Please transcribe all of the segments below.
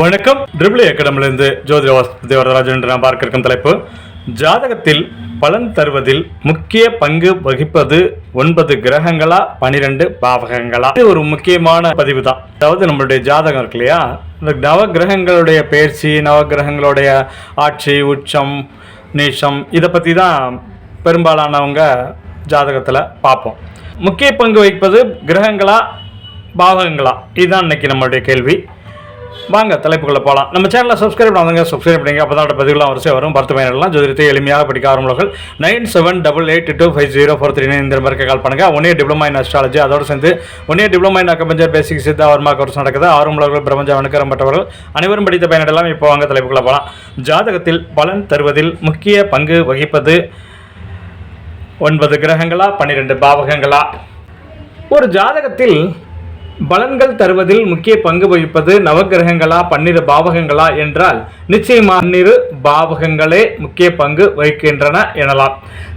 வணக்கம். ட்ரிபிள் அகாடமிலிருந்து ஜோதிட வாஸ்து தேவராஜன் என்று நாம் பார்க்க இருக்கும் தலைப்பு. ஜாதகத்தில் பலன் தருவதில் முக்கிய பங்கு வகிப்பது ஒன்பது கிரகங்களா பனிரெண்டு பாவகங்களா? இது ஒரு முக்கியமான பதிவு தான். அதாவது நம்மளுடைய ஜாதகம் இருக்கு இல்லையா? இந்த நவ கிரகங்களுடைய பயிற்சி நவ கிரகங்களுடைய ஆட்சி உச்சம் நீச்சம் இதை பற்றி தான் பெரும்பாலானவங்க ஜாதகத்தில் பார்ப்போம். முக்கிய பங்கு வகிப்பது கிரகங்களா பாவகங்களா? இதுதான் இன்னைக்கு நம்மளுடைய கேள்வி. வாங்க தலைப்புகளை போகலாம் நம்ம சேனலை சப்ஸ்கிரைப் பண்ணுங்க சப்ஸ்கிரைப் பண்ணுங்க அப்போ தான் பதிவுலாம் வரிசை வரும். பத்து பயனெல்லாம் ஜோதிடத்தை எளிமையாக படிக்க ஆரம்பர்கள் nine seven double eight two five zero four three nine இந்த நம்பருக்கு கால் பண்ணுங்க. ஒன்னே டிப்ளமா இன் அஸ்ட்ராலஜி அதோடு சேர்ந்து ஒன்னே diploma in acupuncture basic Siddha Varma course நடக்குது. ஆர்வலர்கள் பிரபஞ்சம் அணுக்கரம்பட்டவர்கள் அனைவரும் படித்த பயனெல்லாம் இப்போ வாங்க தலைப்புகளை போகலாம் ஜாதகத்தில் பலன் தருவதில் முக்கிய பங்கு வகிப்பது ஒன்பது கிரகங்களா பன்னிரெண்டு பாவகங்களா? ஒரு ஜாதகத்தில் பலன்கள் தருவதில் முக்கிய பங்கு வகிப்பது நவகிரகங்களா பன்னிரு பாவகங்களா என்றால் நிச்சயமா பன்னிரு பாவகங்களே முக்கிய பங்கு வகிக்கின்றன எனலாம்.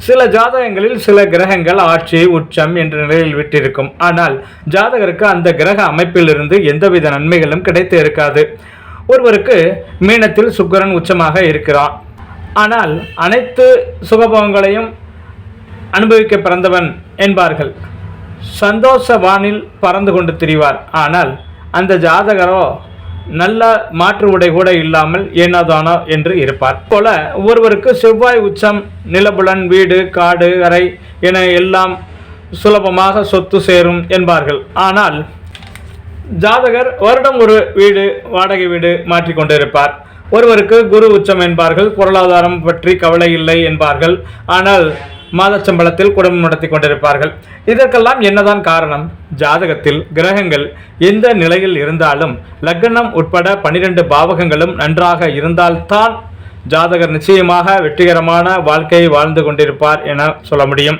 சில ஜாதகங்களில் சில கிரகங்கள் ஆட்சி உச்சம் என்ற நிலையில் விட்டிருக்கும். ஆனால் ஜாதகருக்கு அந்த கிரக அமைப்பிலிருந்து எந்தவித நன்மைகளும் கிடைத்து இருக்காது. ஒருவருக்கு மீனத்தில் சுக்கரன் உச்சமாக இருக்கிறான் ஆனால் அனைத்து சுகபோகங்களையும் அனுபவிக்க பிறந்தவன் என்பார்கள். சந்தோஷ வானில் பறந்து கொண்டு திரிவார். ஆனால் அந்த ஜாதகரோ நல்ல மாற்று உடை கூட இல்லாமல் ஏனாதானோ என்று இருப்பார். போல ஒருவருக்கு செவ்வாய் உச்சம் நிலபுலன் வீடு காடு அறை என எல்லாம் சுலபமாக சொத்து சேரும் என்பார்கள். ஆனால் ஜாதகர் வருடம் ஒரு வீடு வாடகை வீடு மாற்றிக்கொண்டிருப்பார் ஒருவருக்கு குரு உச்சம் என்பார்கள் பொருளாதாரம் பற்றி கவலை இல்லை என்பார்கள். ஆனால் மாதச்சம்பளத்தில் குடும்பம் நடத்தி கொண்டிருப்பார்கள். இதற்கெல்லாம் என்னதான் காரணம்? ஜாதகத்தில் கிரகங்கள் எந்த நிலையில் இருந்தாலும் லக்னம் உட்பட பனிரெண்டு பாவகங்களும் நன்றாக இருந்தால்தான் ஜாதகர் நிச்சயமாக வெற்றிகரமான வாழ்க்கையை வாழ்ந்து கொண்டிருப்பார் என சொல்ல முடியும்.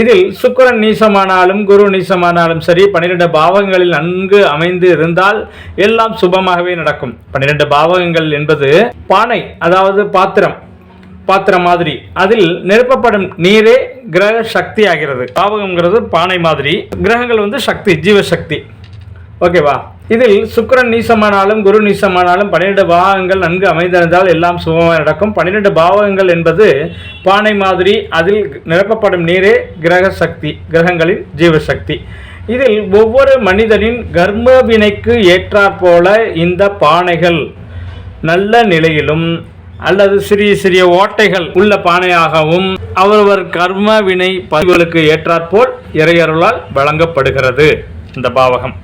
இதில் சுக்கரன் நீசமானாலும் குரு நீசமானாலும் சரி பன்னிரெண்டு பாவகங்களில் நன்கு அமைந்து இருந்தால் எல்லாம் சுபமாகவே நடக்கும். பன்னிரெண்டு பாவகங்கள் என்பது பானை அதாவது பாத்திரம். பாத்திரம் மாதிரி. அதில் நிரப்பப்படும் நீரே கிரக சக்தி ஆகிறது பாவகம்ங்கிறது பானை மாதிரி. கிரகங்கள் வந்து சக்தி ஜீவசக்தி. ஓகேவா? இதில் சுக்கரன் நீசமானாலும் குரு நீசமானாலும் பன்னிரெண்டு பாவகங்கள் நன்கு அமைந்திருந்தால் எல்லாம் சுகமாக நடக்கும். பன்னிரெண்டு பாவகங்கள் என்பது பானை மாதிரி அதில் நிரப்பப்படும் நீரே கிரக சக்தி கிரகங்களின் ஜீவசக்தி. இதில் ஒவ்வொரு மனிதனின் கர்ம வினைக்கு ஏற்றாற்போல இந்த பானைகள் நல்ல நிலையிலும் அல்லது சிறிய சிறிய ஓட்டைகள் உள்ள பானையாகவும் அவரவர் கர்ம வினை பதிவுகளுக்கு ஏற்றாற்போல் இறையருளால் வழங்கப்படுகிறது. இந்த பாவகம்.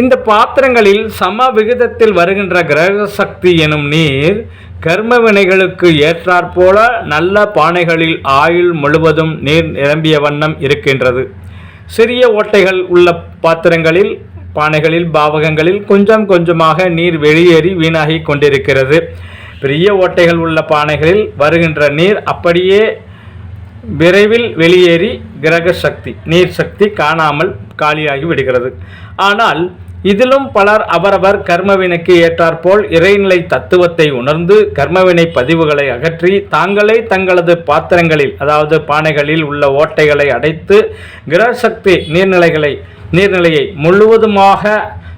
இந்த பாத்திரங்களில் சம விகிதத்தில் வருகின்ற கிரக சக்தி எனும் நீர் கர்ம வினைகளுக்கு ஏற்றாற்போல நல்ல பானைகளில் ஆயுள் முழுவதும் நீர் நிரம்பிய வண்ணம் இருக்கின்றது. சிறிய ஓட்டைகள் உள்ள பாத்திரங்களில் பானைகளில் பாவகங்களில் கொஞ்சம் கொஞ்சமாக நீர் வெளியேறி வீணாகி கொண்டிருக்கிறது. பெரிய ஓட்டைகள் உள்ள பானைகளில் வருகின்ற நீர் அப்படியே விரைவில் வெளியேறி கிரக சக்தி நீர் சக்தி காணாமல் காலியாகி விடுகிறது. ஆனால் இதிலும் பலர் அவரவர் கர்மவினைக்கு ஏற்றாற்போல் இறைநிலை தத்துவத்தை உணர்ந்து கர்மவினை பதிவுகளை அகற்றி தாங்களே தங்களது பாத்திரங்களில் அதாவது பானைகளில் உள்ள ஓட்டைகளை அடைத்து கிரகசக்தி நீர்நிலைகளை நீர்நிலையை முழுவதுமாக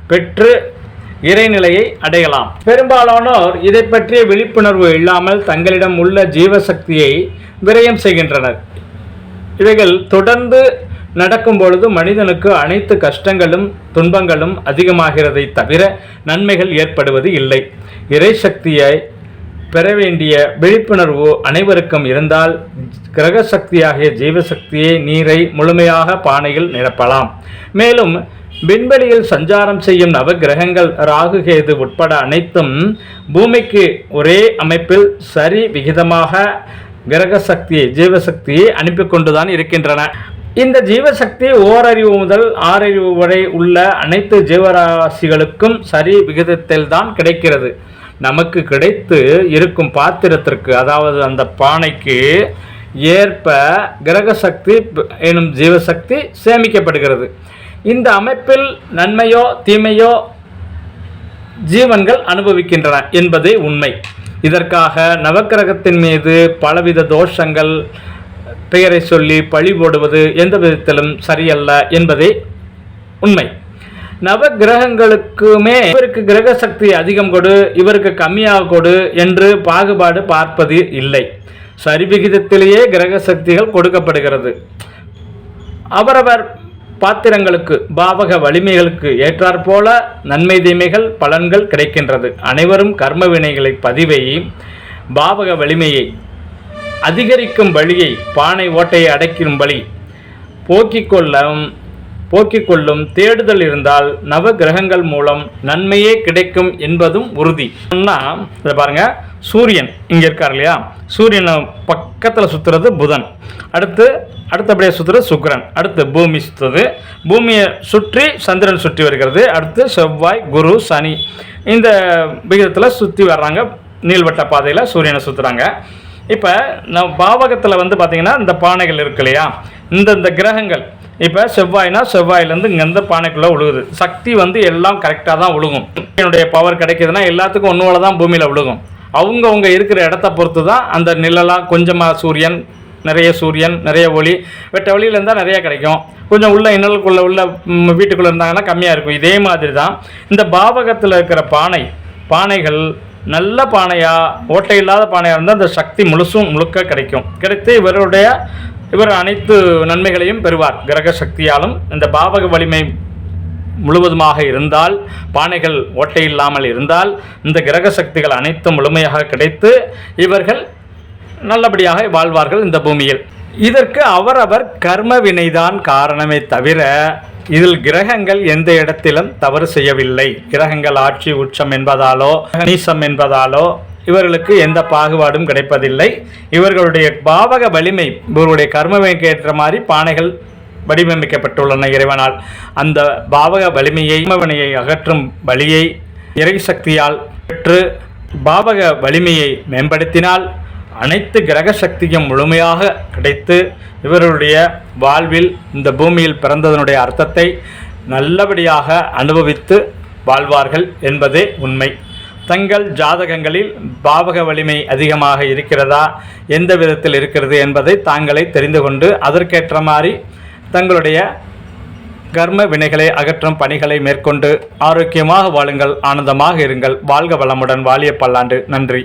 பெற்று இறைநிலையை அடையலாம். பெரும்பாலானோர் இதை பற்றிய விழிப்புணர்வு இல்லாமல் தங்களிடம் உள்ள ஜீவசக்தியை விரயம் செய்கின்றனர். இவைகள் தொடர்ந்து நடக்கும் பொழுது மனிதனுக்கு அனைத்து கஷ்டங்களும் துன்பங்களும் அதிகமாகிறதை தவிர நன்மைகள் ஏற்படுவது இல்லை. இறை சக்தியை பெற வேண்டிய விழிப்புணர்வு அனைவருக்கும் இருந்தால் கிரக சக்தியாகிய ஜீவசக்தியை நீரை முழுமையாக பானையில் நிரப்பலாம். மேலும் விண்வெளியில் சஞ்சாரம் செய்யும் நவகிரகங்கள் ராகு கேது உட்பட அனைத்தும் பூமிக்கு ஒரே அமைப்பில் சரி விகிதமாக கிரக சக்தியை ஜீவசக்தியை அனுப்பி கொண்டுதான் இருக்கின்றன. இந்த ஜீவசக்தி ஓரறிவு முதல் ஆறறிவு வரை உள்ள அனைத்து ஜீவராசிகளுக்கும் சரி விகிதத்தில் தான் கிடைக்கிறது. நமக்கு கிடைத்து இருக்கும் பாத்திரத்திற்கு அதாவது அந்த பானைக்கு ஏற்ப கிரக சக்தி எனும் ஜீவசக்தி சேமிக்கப்படுகிறது. இந்த அமைப்பில் நன்மையோ தீமையோ ஜீவன்கள் அனுபவிக்கின்றன என்பதே உண்மை. இதற்காக நவக்கிரகத்தின் மீது பலவித தோஷங்கள் பெயரை சொல்லி பழி போடுவது எந்த விதத்திலும் சரியல்ல என்பதே உண்மை. நவ கிரகங்களுக்குமே இவருக்கு கிரக சக்தி அதிகம் கொடு இவருக்கு கம்மியாக கொடு என்று பாகுபாடு பார்ப்பது இல்லை. சரிவிகிதத்திலேயே கிரக சக்திகள் கொடுக்கப்படுகிறது. அவரவர் பாத்திரங்களுக்கு பாவக வலிமைகளுக்கு ஏற்றாற்போல நன்மை தீமைகள் பலன்கள் கிடைக்கின்றது. அனைவரும் கர்ம வினைகளை பதிவை பாவக வலிமையை அதிகரிக்கும் வழியை பானை ஓட்டையை அடைக்கும் வழி போக்கிக் கொள்ள போக்கிக் கொள்ளும் தேடுதல் இருந்தால் நவ கிரகங்கள் மூலம் நன்மையே கிடைக்கும் என்பதும் உறுதி. இதை பாருங்க. சூரியன் இங்கே இருக்கார் இல்லையா? சூரியனை பக்கத்தில் சுத்துறது புதன். அடுத்து அடுத்தபடியாக சுத்துறது சுக்கரன். அடுத்து பூமி சுத்துறது பூமியை சுற்றி சந்திரன் சுற்றி வருகிறது. அடுத்து செவ்வாய் குரு சனி. இந்த விகிதத்தில் சுற்றி வர்றாங்க. நீள்வட்ட பாதையில் சூரியனை சுற்றுறாங்க இப்போ நான் பாவகத்தில் வந்து பார்த்திங்கன்னா இந்த பானைகள் இருக்கு இல்லையா? இந்த இந்த கிரகங்கள் இப்போ செவ்வாய்னா செவ்வாயிலேருந்து இங்கே பானைக்குள்ளே விழுகுது சக்தி வந்து எல்லாம் கரெக்டாக தான் விழுகும் என்னுடைய பவர் கிடைக்கிதுன்னா எல்லாத்துக்கும் ஒன்று தான் பூமியில் விழுகும் அவங்கவுங்க இருக்கிற இடத்த பொறுத்து தான் அந்த நிழலாக கொஞ்சமாக சூரியன் நிறைய சூரியன் நிறைய ஒளி. வெட்ட வெளியில் இருந்தால் நிறைய கிடைக்கும். கொஞ்சம் உள்ள இன்னலுக்குள்ளே உள்ள வீட்டுக்குள்ளே இருந்தாங்கன்னா கம்மியாக இருக்கும். இதே மாதிரி தான் இந்த பாவகத்தில் இருக்கிற பானை பானைகள் நல்ல பானையாக ஓட்டை இல்லாத பானையாக இருந்தால் அந்த சக்தி முழுசும் முழுக்க கிடைக்கும். கிடைத்து இவருடைய இவர் அனைத்து நன்மைகளையும் பெறுவார். கிரக சக்தியாலும் இந்த பாவக வலிமை முழுவதுமாக இருந்தால் பானைகள் ஓட்டை இல்லாமல் இருந்தால் இந்த கிரக சக்திகள் அனைத்தும் முழுமையாக கிடைத்து இவர்கள் நல்லபடியாக வாழ்வார்கள் இந்த பூமியில். இதற்கு அவரவர் கர்ம வினைதான் காரணமே தவிர இதில் கிரகங்கள் எந்த இடத்திலும் தவறு செய்யவில்லை. கிரகங்கள் ஆட்சி உச்சம் என்பதாலோ நீசம் என்பதாலோ இவர்களுக்கு எந்த பாகுபாடும் கிடைப்பதில்லை. இவர்களுடைய பாவக வலிமை இவர்களுடைய கர்மவைக்கு ஏற்ற மாதிரி பானைகள் வடிவமைக்கப்பட்டுள்ளன இறைவனால். அந்த பாவக வலிமையை இமவனையை அகற்றும் வழியை இறை சக்தியால் பெற்று பாவக வலிமையை மேம்படுத்தினால் அனைத்து கிரக சக்தியும் முழுமையாக கிடைத்து இவர்களுடைய வாழ்வில் இந்த பூமியில் பிறந்ததனுடைய அர்த்தத்தை நல்லபடியாக அனுபவித்து வாழ்வார்கள் என்பதே உண்மை. தங்கள் ஜாதகங்களில் பாவக வலிமை அதிகமாக இருக்கிறதா? எந்த விதத்தில் இருக்கிறது என்பதை தாங்களே தெரிந்து கொண்டு அதற்கேற்ற மாதிரி தங்களுடைய கர்ம வினைகளை அகற்றும் பணிகளை மேற்கொண்டு ஆரோக்கியமாக வாழுங்கள் ஆனந்தமாக இருங்கள். வாழ்க வளமுடன் வாலிய பல்லாண்டு. நன்றி.